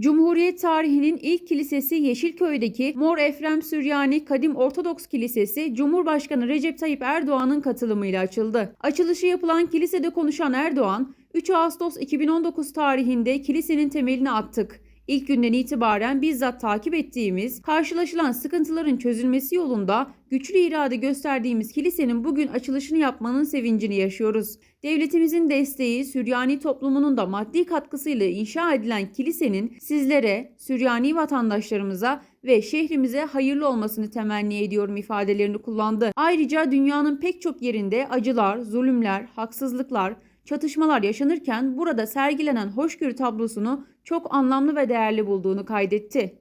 Cumhuriyet tarihinin ilk kilisesi Yeşilköy'deki Mor Efrem Süryani Kadim Ortodoks Kilisesi Cumhurbaşkanı Recep Tayyip Erdoğan'ın katılımıyla açıldı. Açılışı yapılan kilisede konuşan Erdoğan, 3 Ağustos 2019 tarihinde kilisenin temelini attık. İlk günden itibaren bizzat takip ettiğimiz, karşılaşılan sıkıntıların çözülmesi yolunda güçlü irade gösterdiğimiz kilisenin bugün açılışını yapmanın sevincini yaşıyoruz. Devletimizin desteği, Süryani toplumunun da maddi katkısıyla inşa edilen kilisenin sizlere, Süryani vatandaşlarımıza ve şehrimize hayırlı olmasını temenni ediyorum ifadelerini kullandı. Ayrıca dünyanın pek çok yerinde acılar, zulümler, haksızlıklar, çatışmalar yaşanırken burada sergilenen hoşgörü tablosunu çok anlamlı ve değerli bulduğunu kaydetti.